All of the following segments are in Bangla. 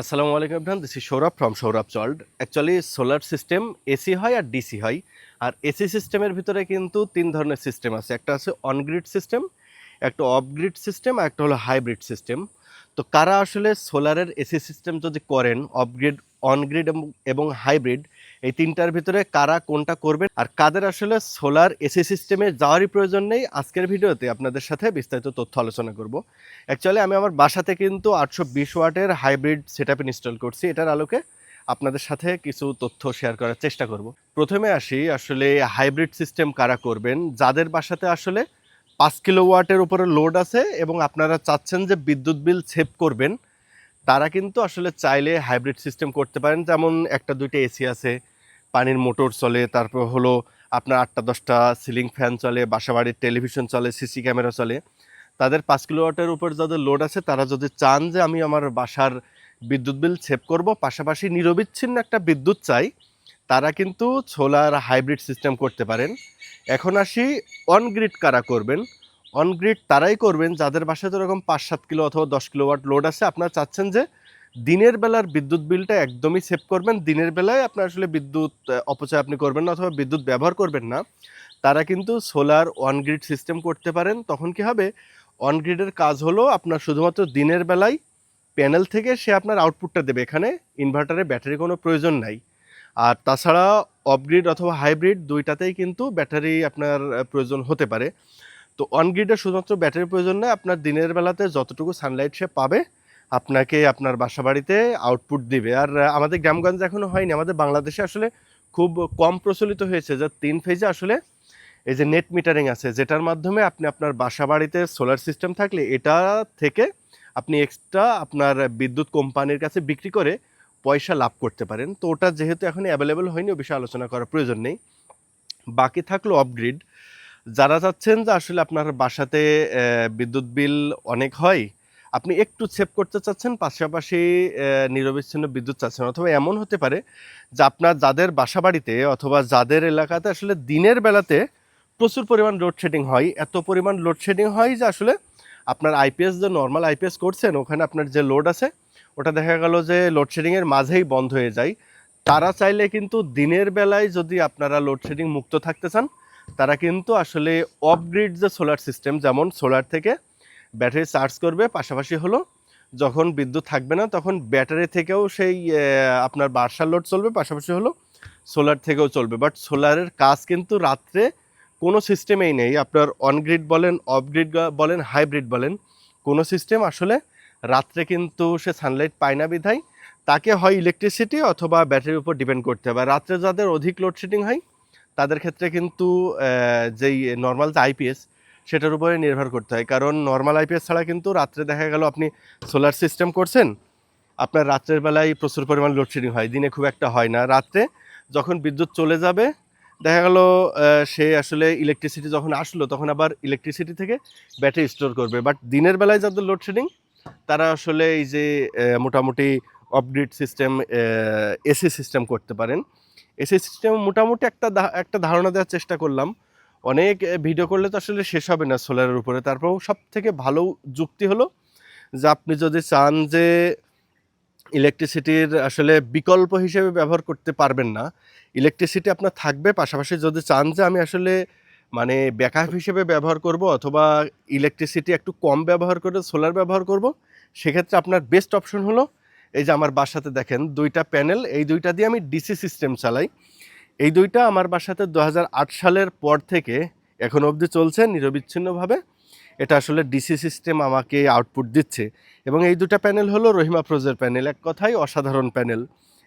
আসসালামু আলাইকুম আপনার this is Sourav from Sourav sold actually solar system AC হয় আর ডিসি হয়। আর এসি সিস্টেমের ভিতরে কিন্তু তিন ধরনের সিস্টেম আছে। একটা আছে অনগ্রিড সিস্টেম একটা অফগ্রিড সিস্টেম আর একটা হলো হাইব্রিড সিস্টেম তো কারা আসলে সোলারের এসি সিস্টেম যদি করেন অফগ্রিড অনগ্রিড এবং হাইব্রিড এই তিনটার ভিতরে কারা কোনটা করবেন আর কাদের আসলে সোলার এসি সিস্টেমে যাওয়ারই প্রয়োজন নেই, আজকের ভিডিওতে আপনাদের সাথে বিস্তারিত তথ্য আলোচনা করব। অ্যাকচুয়ালি আমি আমার বাসাতে কিন্তু আটশো বিশ ওয়াটের হাইব্রিড সেট ইনস্টল করছি। এটার আলোকে আপনাদের সাথে কিছু তথ্য শেয়ার করার চেষ্টা করব। প্রথমে আসি, আসলে হাইব্রিড সিস্টেম কারা করবেন, যাদের বাসাতে আসলে পাঁচ কিলো ওয়াটের উপরে লোড আছে এবং আপনারা চাচ্ছেন যে বিদ্যুৎ বিল সেভ করবেন, তারা কিন্তু আসলে চাইলে হাইব্রিড সিস্টেম করতে পারেন। যেমন একটা, দুইটা এসি আছে, পানির মোটর চলে, তারপর হলো আপনার আটটা, দশটা সিলিং ফ্যান চলে, বাসাবাড়ির টেলিভিশন চলে সিসি ক্যামেরা চলে। তাদের পাঁচ কিলোওয়াটের উপর যাদের লোড আছে, তারা যদি চান যে আমি আমার বাসার বিদ্যুৎ বিল সেভ করব, পাশাপাশি নিরবিচ্ছিন্ন একটা বিদ্যুৎ চাই, তারা কিন্তু সোলার হাইব্রিড সিস্টেম করতে পারেন। এখন আসি অনগ্রিড কারা করবেন? অনগ্রিড তারাই করবেন, যাদের বাসায় তো এরকম পাঁচ সাত কিলো অথবা দশ কিলোওয়াট লোড আছে, আপনারা চাচ্ছেন যে দিনের বেলার বিদ্যুৎ বিলটা একদমই সেভ করবেন। দিনের বেলায় আপনার আসলে বিদ্যুৎ অপচয় আপনি করবেন না অথবা বিদ্যুৎ ব্যবহার করবেন না। তারা কিন্তু সোলার অনগ্রিড সিস্টেম করতে পারেন। তখন কি হবে? অনগ্রিডের কাজ হলো আপনার শুধুমাত্র দিনের বেলায় প্যানেল থেকে সে আপনার আউটপুটটা দেবে। এখানে ইনভার্টারে ব্যাটারি কোনো প্রয়োজন নাই। আর তাছাড়া অফগ্রিড অথবা হাইব্রিড দুইটাতেই কিন্তু ব্যাটারি আপনার প্রয়োজন হতে পারে। তো অনগ্রিডে শুধুমাত্র ব্যাটারির প্রয়োজন নয়, আপনার দিনের বেলাতে যতটুকু সানলাইট সে পাবে, আপনাকে আপনার বাসা বাড়িতে আউটপুট দিবে। আর আমাদের গ্রামগঞ্জে এখনও হয়নি, আমাদের বাংলাদেশে আসলে খুব কম প্রচলিত হয়েছে যে তিন ফেজে আসলে এই যে নেট মিটারিং আছে, যেটার মাধ্যমে আপনি আপনার বাসা বাড়িতে সোলার সিস্টেম থাকলে এটা থেকে আপনি এক্সট্রা আপনার বিদ্যুৎ কোম্পানির কাছে বিক্রি করে পয়সা লাভ করতে পারেন। তো ওটা যেহেতু এখন অ্যাভেলেবেল হয়নি, ও বিষয়ে আলোচনা করার প্রয়োজন নেই। বাকি থাকল অফগ্রিড যারা চাচ্ছেন যে আসলে আপনার বাসাতে বিদ্যুৎ বিল অনেক হয়, আপনি একটু সেভ করতে চাচ্ছেন, পাশাপাশি নিরবিচ্ছিন্ন বিদ্যুৎ চাচ্ছেন, অথবা এমন হতে পারে যে আপনার যাদের বাসা বাড়িতে অথবা যাদের এলাকাতে আসলে দিনের বেলাতে প্রচুর পরিমাণ লোডশেডিং হয়, এত পরিমাণ লোডশেডিং হয় যে আসলে আপনার আইপিএস যে নর্মাল আইপিএস করছেন, ওখানে আপনার যে লোড আছে ওটা দেখা গেল যে লোডশেডিংয়ের মাঝেই বন্ধ হয়ে যায়। তারা চাইলে কিন্তু দিনের বেলায় যদি আপনারা লোডশেডিং মুক্ত থাকতে চান, তারা কিন্তু আসলে অফগ্রিড যে সোলার সিস্টেম যেমন সোলার থেকে ব্যাটারি চার্জ করবে, পাশাপাশি হলো যখন বিদ্যুৎ থাকবে না, তখন ব্যাটারি থেকেও সেই আপনার বার্সার লোড চলবে, পাশাপাশি হলো সোলার থেকেও চলবে। বাট সোলারের কাজ কিন্তু রাত্রে কোনো সিস্টেমেই নেই। আপনার অনগ্রিড বলেন অফগ্রিড বলেন হাইব্রিড বলেন, কোনো সিস্টেম আসলে রাত্রে কিন্তু সে সানলাইট পায় না বিধায়, তাকে হয় ইলেকট্রিসিটি অথবা ব্যাটারির উপর ডিপেন্ড করতে হবে রাত্রে যাদের অধিক লোডশেডিং হয়, তাদের ক্ষেত্রে কিন্তু যেই নর্মাল যে আইপিএস সেটার উপরে নির্ভর করতে হয়। কারণ নর্মাল আইপিএস ছাড়া কিন্তু রাত্রে দেখা গেল আপনি সোলার সিস্টেম করছেন, আপনার রাত্রের বেলায় প্রচুর পরিমাণ লোডশেডিং হয়, দিনে খুব একটা হয় না। রাত্রে যখন বিদ্যুৎ চলে যাবে, দেখা গেল সে আসলে ইলেকট্রিসিটি যখন আসলো, তখন আবার ইলেকট্রিসিটি থেকে ব্যাটারি স্টোর করবে। বাট দিনের বেলায় যাদের লোডশেডিং তারা আসলে এই যে মোটামুটি অপগ্রিড সিস্টেম এসি সিস্টেম করতে পারেন। এসি সিস্টেম মোটামুটি একটা একটা ধারণা দেওয়ার চেষ্টা করলাম। অনেক ভিডিও করলে তো আসলে শেষ হবে না সোলারের উপরে। তারপরেও সব থেকে ভালো যুক্তি হলো যে, আপনি যদি চান যে ইলেকট্রিসিটির আসলে বিকল্প হিসেবে ব্যবহার করতে পারবেন না ইলেকট্রিসিটি আপনার থাকবে। পাশাপাশি যদি চান যে, আমি আসলে মানে ব্যাকআপ হিসেবে ব্যবহার করব অথবা ইলেকট্রিসিটি একটু কম ব্যবহার করে সোলার ব্যবহার করব, সেক্ষেত্রে আপনার বেস্ট অপশন হলো, এই যে আমার বাসাতে দেখেন দুইটা প্যানেল এই দুইটা দিয়ে আমি ডিসি সিস্টেম চালাই। এই দুইটা আমার বাসাতে দু হাজার আট সালের পর থেকে এখন অবধি চলছে নিরবিচ্ছিন্নভাবে। এটা আসলে ডিসি সিস্টেম আমাকে আউটপুট দিচ্ছে। এবং এই দুটা প্যানেল হলো রহিমা প্রোজের প্যানেল এক কথাই অসাধারণ প্যানেল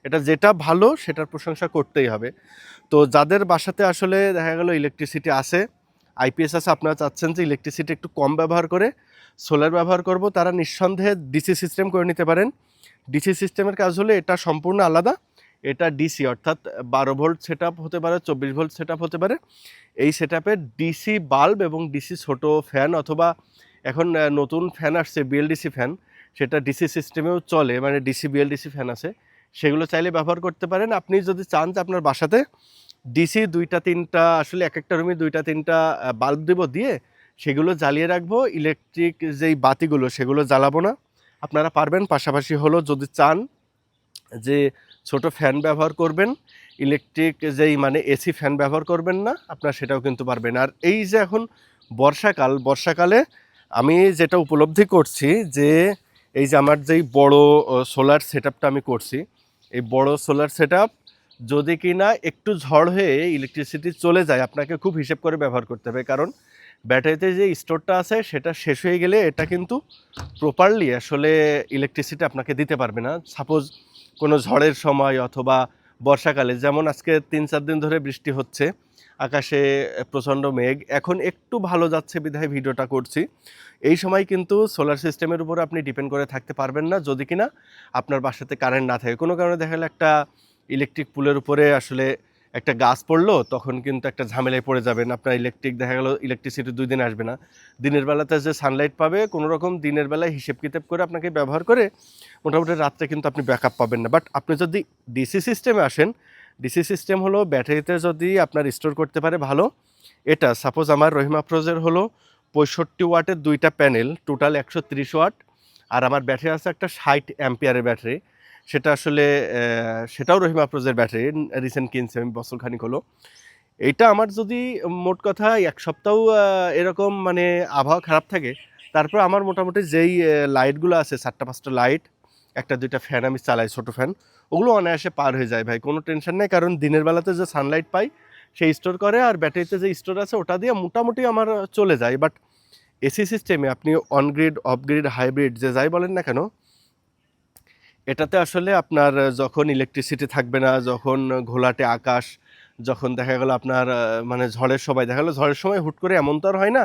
এটা যেটা ভালো সেটার প্রশংসা করতেই হবে। তো যাদের বাসাতে আসলে দেখা গেল ইলেকট্রিসিটি আছে আইপিএস আছে, আপনারা চাচ্ছেন যে ইলেকট্রিসিটি একটু কম ব্যবহার করে সোলার ব্যবহার করব, তারা নিঃসন্দেহে ডিসি সিস্টেম করে নিতে পারেন। ডিসি সিস্টেমের কাজ হলে এটা সম্পূর্ণ আলাদা, এটা ডিসি অর্থাৎ বারো ভোল্ট সেট হতে পারে, চব্বিশ ভোল্ট সেট হতে পারে। এই সেট ডিসি বাল্ব এবং ডিসি ছোট ফ্যান অথবা এখন নতুন ফ্যান আসছে বিএলডিসি ফ্যান সেটা ডিসি সিস্টেমেও চলে মানে ডিসি বিএলডিসি ফ্যান আছে। সেগুলো চাইলে ব্যবহার করতে পারেন। আপনি যদি চান যে আপনার বাসাতে ডিসি দুইটা, তিনটা, আসলে এক একটা রুমে দুইটা, তিনটা বাল্ব দেবো দিয়ে সেগুলো জ্বালিয়ে রাখব। ইলেকট্রিক যেই বাতিগুলো সেগুলো জ্বালাবো না। আপনারা পারবেন, পাশাপাশি হলো যদি চান যে ছোট ফ্যান ব্যবহার করবেন ইলেকট্রিক যেই মানে এসি ফ্যান ব্যবহার করবেন না, আপনার সেটাও কিন্তু পারবেন। আর এই যে এখন বর্ষাকাল, বর্ষাকালে আমি যেটা উপলব্ধি করছি যে এই যে আমার যেই বড় সোলার সেট আমি করছি এই বড় সোলার সেট যদি কি না একটু ঝড় হয়ে ইলেকট্রিসিটি চলে যায়, আপনাকে খুব হিসেব করে ব্যবহার করতে হবে। কারণ, ব্যাটারিতে যে স্টোরটা আছে, সেটা শেষ হয়ে গেলে এটা কিন্তু প্রপারলি আসলে ইলেকট্রিসিটি আপনাকে দিতে পারবে না। সাপোজ কোনো ঝড়ের সময় অথবা বর্ষাকালে, যেমন আজকে তিন চার দিন ধরে বৃষ্টি হচ্ছে আকাশে প্রচণ্ড মেঘ। এখন একটু ভালো যাচ্ছে বিধায় ভিডিওটা করছি। এই সময় কিন্তু সোলার সিস্টেমের উপর আপনি ডিপেন্ড করে থাকতে পারবেন না। যদি কিনা আপনার বাসাতে কারেন্ট না থাকে। কোনো কারণে দেখা গেলো একটা ইলেকট্রিক পুলের উপরে আসলে একটা গাছ পড়ল, তখন কিন্তু একটা ঝামেলায় পড়ে যাবেন। আপনার ইলেকট্রিক দেখা গেলো ইলেকট্রিসিটি দুই দিন আসবে না। দিনের বেলাতে যে সানলাইট পাবে, কোনো রকম দিনের বেলায় হিসেব কিতাব করে আপনাকে ব্যবহার করে মোটামুটি রাত্রে কিন্তু আপনি ব্যাকআপ পাবেন না। বাট আপনি যদি ডিসি সিস্টেমে আসেন ডিসি সিস্টেম হলো ব্যাটারিতে যদি আপনার স্টোর করতে পারে ভালো, এটা সাপোজ আমার রহিমা প্রোজের হলো পঁয়ষট্টি ওয়াটের দুইটা প্যানেল, টোটাল একশো তিরিশ ওয়াট, আর আমার ব্যাটারি আছে একটা ষাট অ্যাম্পিয়ারের ব্যাটারি। সেটা আসলে সেটাও রহিমা প্রোজের ব্যাটারি রিসেন্ট কিনছি, আমি বছরখানিক হলো। এইটা আমার যদি মোট কথা এক সপ্তাহ এরকম মানে আবহাওয়া খারাপ থাকে, তারপর আমার মোটামুটি যেই লাইটগুলো আছে চারটা পাঁচটা লাইট একটা, দুইটা ফ্যান আমি চালাই, ছোটো ফ্যান ওগুলো অনায়াসে পার হয়ে যায় ভাই, কোনো টেনশন নেই। কারণ দিনের বেলাতে যে সানলাইট পাই, সেই স্টোর করে আর ব্যাটারিতে যে স্টোর আছে, ওটা দিয়ে মোটামুটি আমার চলে যায়। বাট এসি সিস্টেমে আপনি অনগ্রিড অফগ্রিড হাইব্রিড যে যাই বলেন না কেন, এটাতে আসলে আপনার যখন ইলেকট্রিসিটি থাকবে না, যখন ঘোলাটে আকাশ যখন দেখা গেল আপনার মানে ঝড়ের সময়, দেখা গেলো ঝড়ের সময় হুট করে এমন তো আর হয় না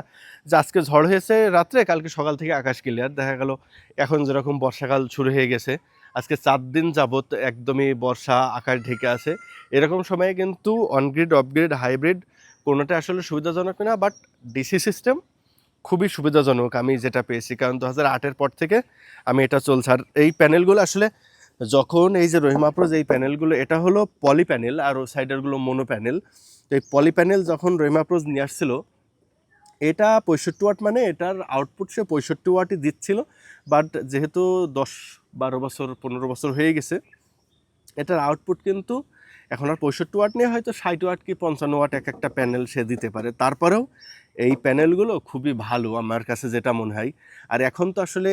যে আজকে ঝড় হয়েছে রাত্রে, কালকে সকাল থেকে আকাশ ক্লিয়ার দেখা গেল এখন যেরকম বর্ষাকাল শুরু হয়ে গেছে, আজকে চার দিন যাবৎ একদমই বর্ষা আকাশ ঢেকে আছে। এরকম সময়ে কিন্তু অনগ্রিড অফগ্রিড হাইব্রিড কোনোটা আসলে সুবিধাজনক না বাট ডিসি সিস্টেম খুবই সুবিধাজনক আমি যেটা পেয়েছি। কারণ দু হাজার আটের পর থেকে আমি এটা চলছে। আর এই প্যানেলগুলো আসলে যখন এই যে রহিমাপ্রোজ এই প্যানেলগুলো, এটা হলো পলি প্যানেল আর সাইডেরগুলো মোনো প্যানেল তো এই পলি প্যানেল যখন রহিমাপ্রোজ নিয়ে আসছিল, এটা পঁয়ষট্টি ওয়াট মানে এটার আউটপুট সে পঁয়ষট্টি ওয়াটই দিচ্ছিল বাট যেহেতু দশ, বারো বছর, পনেরো বছর হয়ে গেছে, এটার আউটপুট কিন্তু এখন আর পঁয়ষট্টি ওয়াট নিয়ে হয়তো ষাট ওয়াট কি পঞ্চান্ন ওয়াট এক একটা প্যানেল সে দিতে পারে। তারপরেও এই প্যানেলগুলো খুবই ভালো আমার কাছে যেটা মনে হয়। আর এখন তো আসলে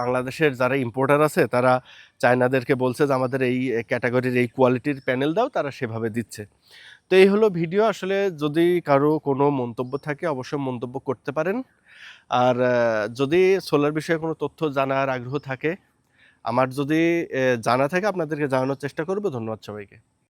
বাংলাদেশের যারা ইম্পোর্টার আছে, তারা চায়নাদেরকে বলছে যে, আমাদের এই ক্যাটাগরির এই কোয়ালিটির প্যানেল দাও, তারা সেভাবে দিচ্ছে। তো এই হলো ভিডিও আসলে যদি কারও কোনো মন্তব্য থাকে, অবশ্যই মন্তব্য করতে পারেন। আর যদি সোলার বিষয়ে কোনো তথ্য জানার আগ্রহ থাকে, আমার যদি জানা থাকে, আপনাদেরকে জানানোর চেষ্টা করব। ধন্যবাদ সবাইকে।